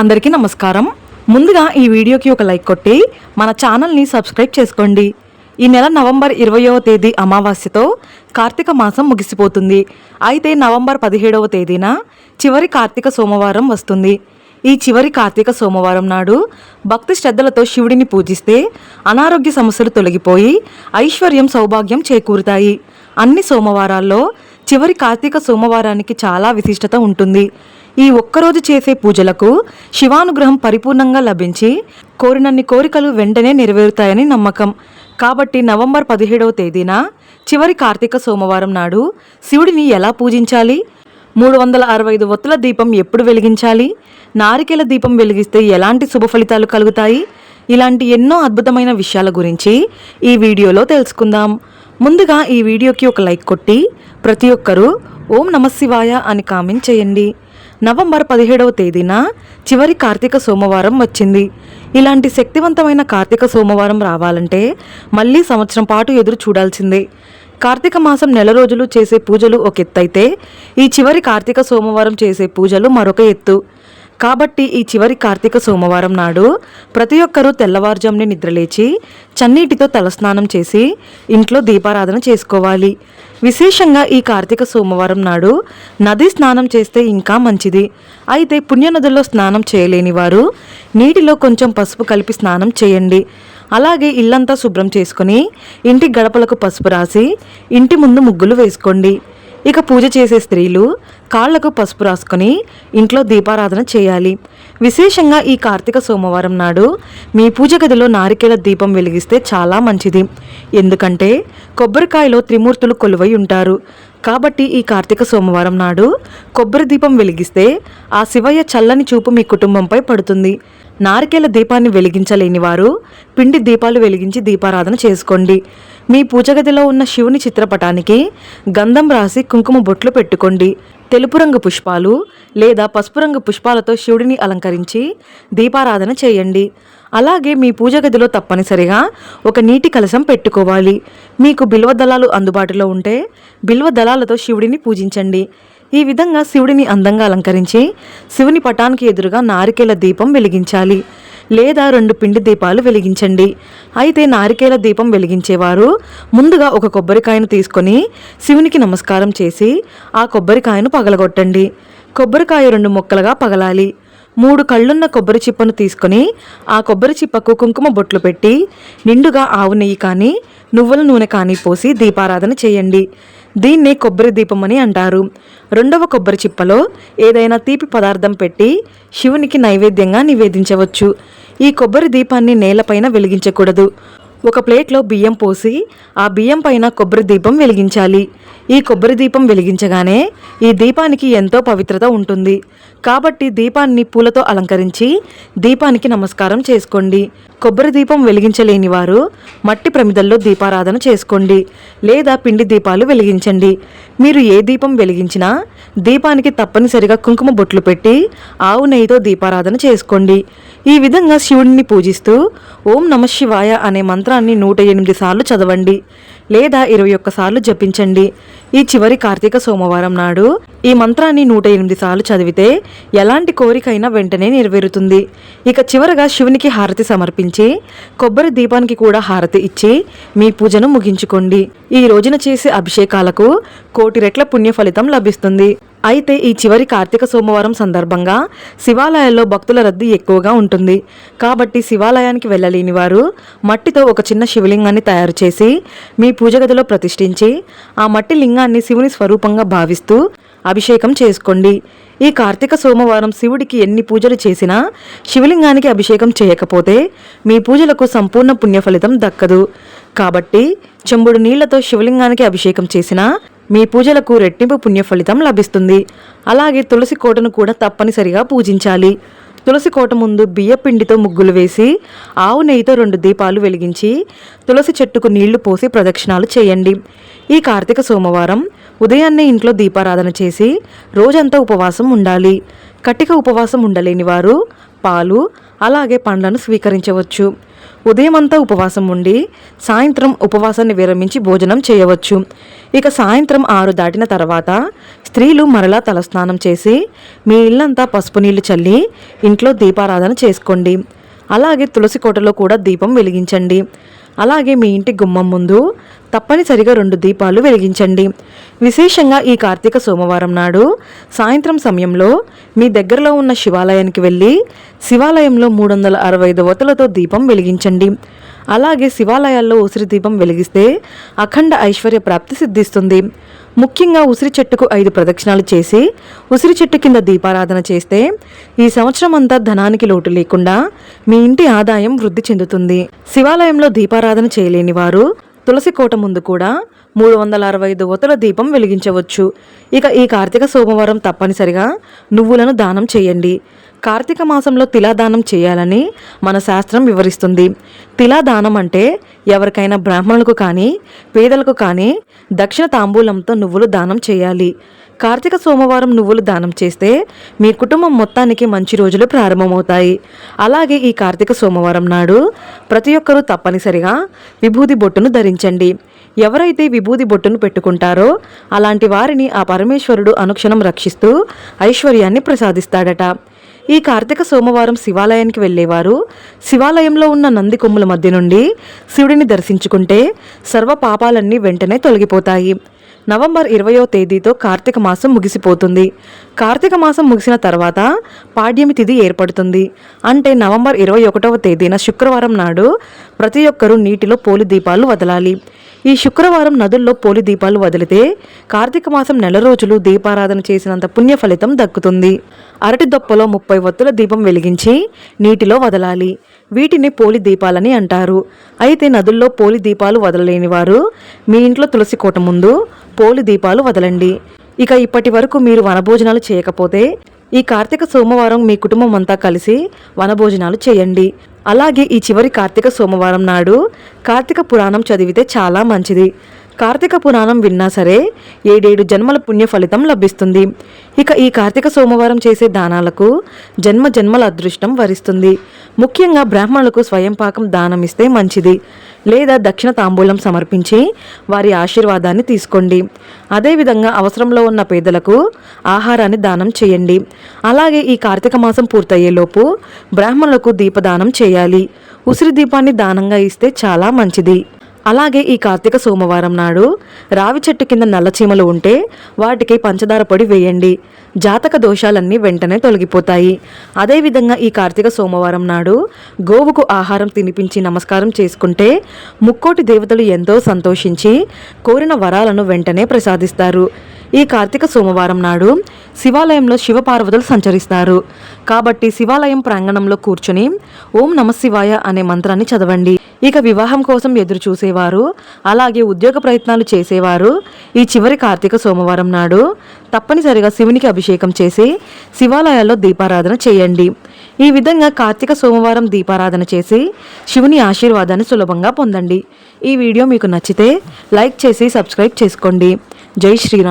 అందరికీ నమస్కారం. ముందుగా ఈ వీడియోకి ఒక లైక్ కొట్టి మన ఛానల్ని సబ్స్క్రైబ్ చేసుకోండి. ఈ నెల నవంబర్ ఇరవయవ తేదీ అమావాస్యతో కార్తీక మాసం ముగిసిపోతుంది. అయితే నవంబర్ పదిహేడవ తేదీన చివరి కార్తీక సోమవారం వస్తుంది. ఈ చివరి కార్తీక సోమవారం నాడు భక్తి శ్రద్ధలతో శివుడిని పూజిస్తే అనారోగ్య సమస్యలు తొలగిపోయి ఐశ్వర్యం సౌభాగ్యం చేకూరుతాయి. అన్ని సోమవారాల్లో చివరి కార్తీక సోమవారానికి చాలా విశిష్టత ఉంటుంది. ఈ ఒక్కరోజు చేసే పూజలకు శివానుగ్రహం పరిపూర్ణంగా లభించి కోరినన్ని కోరికలు వెంటనే నెరవేరుతాయని నమ్మకం. కాబట్టి నవంబర్ పదిహేడవ తేదీన చివరి కార్తీక సోమవారం నాడు శివుడిని ఎలా పూజించాలి? మూడు వందల అరవై ఐదు ఒత్తుల దీపం ఎప్పుడు వెలిగించాలి? నారికేల దీపం వెలిగిస్తే ఎలాంటి శుభ ఫలితాలు కలుగుతాయి? ఇలాంటి ఎన్నో అద్భుతమైన విషయాల గురించి ఈ వీడియోలో తెలుసుకుందాం. ముందుగా ఈ వీడియోకి ఒక లైక్ కొట్టి ప్రతి ఒక్కరూ ఓం నమశివాయ అని కామెంట్ చేయండి. నవంబర్ పదిహేడవ తేదీన చివరి కార్తీక సోమవారం వచ్చింది. ఇలాంటి శక్తివంతమైన కార్తీక సోమవారం రావాలంటే మళ్ళీ సంవత్సరం పాటు ఎదురు చూడాల్సిందే. కార్తీక మాసం నెల రోజులు చేసే పూజలు ఒక ఎత్తు అయితే ఈ చివరి కార్తీక సోమవారం చేసే పూజలు మరొక ఎత్తు. కాబట్టి ఈ చివరి కార్తీక సోమవారం నాడు ప్రతి ఒక్కరూ తెల్లవారుజామునే నిద్రలేచి చన్నీటితో తలస్నానం చేసి ఇంట్లో దీపారాధన చేసుకోవాలి. విశేషంగా ఈ కార్తీక సోమవారం నాడు నది స్నానం చేస్తే ఇంకా మంచిది. అయితే పుణ్యనదుల్లో స్నానం చేయలేని వారు నీటిలో కొంచెం పసుపు కలిపి స్నానం చేయండి. అలాగే ఇల్లంతా శుభ్రం చేసుకొని ఇంటి గడపలకు పసుపు రాసి ఇంటి ముందు ముగ్గులు వేసుకోండి. ఇక పూజ చేసే స్త్రీలు కాళ్ళకు పసుపు రాసుకొని ఇంట్లో దీపారాధన చేయాలి. విశేషంగా ఈ కార్తీక సోమవారం నాడు మీ పూజ గదిలో నారికేల దీపం వెలిగిస్తే చాలా మంచిది. ఎందుకంటే కొబ్బరికాయలో త్రిమూర్తులు కొలువై ఉంటారు. కాబట్టి ఈ కార్తీక సోమవారం నాడు కొబ్బరి దీపం వెలిగిస్తే ఆ శివయ్య చల్లని చూపు మీ కుటుంబంపై పడుతుంది. నారికేల దీపాన్ని వెలిగించలేని వారు పిండి దీపాలు వెలిగించి దీపారాధన చేసుకోండి. మీ పూజగదిలో ఉన్న శివుని చిత్రపటానికి గంధం రాసి కుంకుమ బొట్లు పెట్టుకోండి. తెలుపు రంగు పుష్పాలు లేదా పసుపు రంగు పుష్పాలతో శివుడిని అలంకరించి దీపారాధన చేయండి. అలాగే మీ పూజ గదిలో తప్పనిసరిగా ఒక నీటి కలశం పెట్టుకోవాలి. మీకు బిల్వ దళాలు అందుబాటులో ఉంటే బిల్వ దళాలతో శివుడిని పూజించండి. ఈ విధంగా శివుడిని అందంగా అలంకరించి శివుని పటానికి ఎదురుగా నారికేల దీపం వెలిగించాలి. లేదా రెండు పిండి దీపాలు వెలిగించండి. అయితే నారికేల దీపం వెలిగించేవారు ముందుగా ఒక కొబ్బరికాయను తీసుకొని శివునికి నమస్కారం చేసి ఆ కొబ్బరికాయను పగలగొట్టండి. కొబ్బరికాయ రెండు ముక్కలుగా పగలాలి. మూడు కళ్ళున్న కొబ్బరి చిప్పను తీసుకొని ఆ కొబ్బరి చిప్పకు కుంకుమ బొట్లు పెట్టి నిండుగా ఆవు నెయ్యి కానీ నువ్వుల నూనె కానీ పోసి దీపారాధన చేయండి. దీన్నే కొబ్బరి దీపం అని అంటారు. రెండవ కొబ్బరి చిప్పలో ఏదైనా తీపి పదార్థం పెట్టి శివునికి నైవేద్యంగా నివేదించవచ్చు. ఈ కొబ్బరి దీపాన్ని నేలపైన వెలిగించకూడదు. ఒక ప్లేట్లో బియ్యం పోసి ఆ బియ్యం పైన కొబ్బరి దీపం వెలిగించాలి. ఈ కొబ్బరి దీపం వెలిగించగానే ఈ దీపానికి ఎంతో పవిత్రత ఉంటుంది. కాబట్టి దీపాన్ని పూలతో అలంకరించి దీపానికి నమస్కారం చేసుకోండి. కొబ్బరి దీపం వెలిగించలేని వారు మట్టి ప్రమిదల్లో దీపారాధన చేసుకోండి లేదా పిండి దీపాలు వెలిగించండి. మీరు ఏ దీపం వెలిగించినా దీపానికి తప్పనిసరిగా కుంకుమ బొట్లు పెట్టి ఆవు నెయ్యితో దీపారాధన చేసుకోండి. ఈ విధంగా శివుడిని పూజిస్తూ ఓం నమ శివాయ అనే మంత్రాన్ని నూట ఎనిమిది సార్లు చదవండి. లేదా ఇరవై ఒక్కసార్లు జపించండి. ఈ చివరి కార్తీక సోమవారం నాడు ఈ మంత్రాన్ని నూట ఎనిమిది సార్లు చదివితే ఎలాంటి కోరికైనా వెంటనే నెరవేరుతుంది. ఇక చివరగా శివునికి హారతి సమర్పించి కొబ్బరి దీపానికి కూడా హారతి ఇచ్చి మీ పూజను ముగించుకోండి. ఈ రోజున చేసే అభిషేకాలకు కోటి రెట్ల పుణ్య ఫలితం లభిస్తుంది. అయితే ఈ చివరి కార్తీక సోమవారం సందర్భంగా శివాలయాల్లో భక్తుల రద్దీ ఎక్కువగా ఉంటుంది. కాబట్టి శివాలయానికి వెళ్ళలేని వారు మట్టితో ఒక చిన్న శివలింగాన్ని తయారు చేసి మీ పూజ గదిలో ప్రతిష్ఠించి ఆ మట్టి లింగాన్ని శివుని స్వరూపంగా భావిస్తూ అభిషేకం చేసుకోండి. ఈ కార్తీక సోమవారం శివుడికి ఎన్ని పూజలు చేసినా శివలింగానికి అభిషేకం చేయకపోతే మీ పూజలకు సంపూర్ణ పుణ్యఫలితం దక్కదు. కాబట్టి చెంబుడు నీళ్ళతో శివలింగానికి అభిషేకం చేసినా మీ పూజలకు రెట్టింపు పుణ్య ఫలితం లభిస్తుంది. అలాగే తులసి కోటను కూడా తప్పనిసరిగా పూజించాలి. తులసి కోట ముందు బియ్యపిండితో ముగ్గులు వేసి ఆవు నెయ్యితో రెండు దీపాలు వెలిగించి తులసి చెట్టుకు నీళ్ళు పోసి ప్రదక్షిణాలు చేయండి. ఈ కార్తీక సోమవారం ఉదయాన్నే ఇంట్లో దీపారాధన చేసి రోజంతా ఉపవాసం ఉండాలి. కటిక ఉపవాసం ఉండలేని వారు పాలు అలాగే పండ్లను స్వీకరించవచ్చు. ఉదయం అంతా ఉపవాసం ఉండి సాయంత్రం ఉపవాసాన్ని విరమించి భోజనం చేయవచ్చు. ఇక సాయంత్రం ఆరు దాటిన తర్వాత స్త్రీలు మరలా తలస్నానం చేసి మీ ఇల్లంతా పసుపు నీళ్ళు చల్లి ఇంట్లో దీపారాధన చేసుకోండి. అలాగే తులసి కోటలో కూడా దీపం వెలిగించండి. అలాగే మీ ఇంటి గుమ్మం ముందు తప్పనిసరిగా రెండు దీపాలు వెలిగించండి. విశేషంగా ఈ కార్తీక సోమవారం నాడు సాయంత్రం సమయంలో మీ దగ్గరలో ఉన్న శివాలయానికి వెళ్ళి శివాలయంలో మూడు వందల అరవై ఐదు దీపం వెలిగించండి. అలాగే శివాలయాల్లో ఉసిరి దీపం వెలిగిస్తే అఖండ ఐశ్వర్య ప్రాప్తి సిద్ధిస్తుంది. ముఖ్యంగా ఉసిరి చెట్టుకు ఐదు ప్రదక్షిణాలు చేసి ఉసిరి చెట్టు కింద దీపారాధన చేస్తే ఈ సంవత్సరం అంతా ధనానికి లోటు లేకుండా మీ ఇంటి ఆదాయం వృద్ధి చెందుతుంది. శివాలయంలో దీపారాధన చేయలేని వారు తులసి కోట ముందు కూడా మూడు వందల అరవై ఐదు ఒత్తుల దీపం వెలిగించవచ్చు. ఇక ఈ కార్తీక సోమవారం తప్పనిసరిగా నువ్వులను దానం చేయండి. కార్తీక మాసంలో తిలాదానం చేయాలని మన శాస్త్రం వివరిస్తుంది. తిలాదానం అంటే ఎవరికైనా బ్రాహ్మణులకు కానీ పేదలకు కానీ దక్షిణ తాంబూలంతో నువ్వులు దానం చేయాలి. కార్తీక సోమవారం నువ్వులు దానం చేస్తే మీ కుటుంబం మొత్తానికి మంచి రోజులు ప్రారంభమవుతాయి. అలాగే ఈ కార్తీక సోమవారం నాడు ప్రతి ఒక్కరూ తప్పనిసరిగా విభూది బొట్టును ధరించండి. ఎవరైతే విభూది బొట్టును పెట్టుకుంటారో అలాంటి వారిని ఆ పరమేశ్వరుడు అనుక్షణం రక్షిస్తూ ఐశ్వర్యాన్ని ప్రసాదిస్తాడట. ఈ కార్తీక సోమవారం శివాలయానికి వెళ్ళేవారు. శివాలయంలో ఉన్న నంది కొమ్ముల మధ్య నుండి శివుడిని దర్శించుకుంటే సర్వ పాపాలన్నీ వెంటనే తొలగిపోతాయి. నవంబర్ ఇరవయో తేదీతో కార్తీక మాసం ముగిసిపోతుంది. కార్తీక మాసం ముగిసిన తర్వాత పాడ్యమి తిథి ఏర్పడుతుంది. అంటే నవంబర్ ఇరవై ఒకటవ తేదీన శుక్రవారం నాడు ప్రతి ఒక్కరూ నీటిలో పోలి దీపాలు వదలాలి. ఈ శుక్రవారం నదుల్లో పోలి దీపాలు వదిలితే కార్తీక మాసం నెల రోజులు దీపారాధన చేసినంత పుణ్య ఫలితం దక్కుతుంది. అరటి దొప్పలో ముప్పై వత్తుల దీపం వెలిగించి నీటిలో వదలాలి. వీటిని పోలి దీపాలని అంటారు. అయితే నదుల్లో పోలి దీపాలు వదలలేని వారు మీ ఇంట్లో తులసి కోట ముందు పోలి దీపాలు వదలండి. ఇక ఇప్పటి వరకు మీరు వనభోజనాలు చేయకపోతే ఈ కార్తీక సోమవారం మీ కుటుంబం అంతా కలిసి వనభోజనాలు చేయండి. అలాగే ఈ చివరి కార్తీక సోమవారం నాడు కార్తీక పురాణం చదివితే చాలా మంచిది. కార్తీక పురాణం విన్నా సరే ఏడేడు జన్మల పుణ్య ఫలితం లభిస్తుంది. ఇక ఈ కార్తీక సోమవారం చేసే దానాలకు జన్మ జన్మల అదృష్టం వరిస్తుంది. ముఖ్యంగా బ్రాహ్మణులకు స్వయం పాకం దానం ఇస్తే మంచిది. లేదా దక్షిణ తాంబూలం సమర్పించి వారి ఆశీర్వాదాన్ని తీసుకోండి. అదేవిధంగా అవసరంలో ఉన్న పేదలకు ఆహారాన్ని దానం చేయండి. అలాగే ఈ కార్తీక మాసం పూర్తయ్యేలోపు బ్రాహ్మణులకు దీపదానం చేయాలి. ఉసిరి దీపాన్ని దానంగా ఇస్తే చాలా మంచిది. అలాగే ఈ కార్తీక సోమవారం నాడు రావి చెట్టు కింద నల్లచీమలు ఉంటే వాటికి పంచదార పొడి వేయండి. జాతక దోషాలన్నీ వెంటనే తొలగిపోతాయి. అదేవిధంగా ఈ కార్తీక సోమవారం నాడు గోవుకు ఆహారం తినిపించి నమస్కారం చేసుకుంటే ముక్కోటి దేవతలు ఎంతో సంతోషించి కోరిన వరాలను వెంటనే ప్రసాదిస్తారు. ఈ కార్తీక సోమవారం నాడు శివాలయంలో శివపార్వతులు సంచరిస్తారు. కాబట్టి శివాలయం ప్రాంగణంలో కూర్చుని ఓం నమ శివాయ అనే మంత్రాన్ని చదవండి. ఇక వివాహం కోసం ఎదురు చూసేవారు అలాగే ఉద్యోగ ప్రయత్నాలు చేసేవారు ఈ చివరి కార్తీక సోమవారం నాడు తప్పనిసరిగా శివునికి అభిషేకం చేసి శివాలయాల్లో దీపారాధన చేయండి. ఈ విధంగా కార్తీక సోమవారం దీపారాధన చేసి శివుని ఆశీర్వాదాన్ని సులభంగా పొందండి. ఈ వీడియో మీకు నచ్చితే లైక్ చేసి సబ్స్క్రైబ్ చేసుకోండి. జై శ్రీరామ్.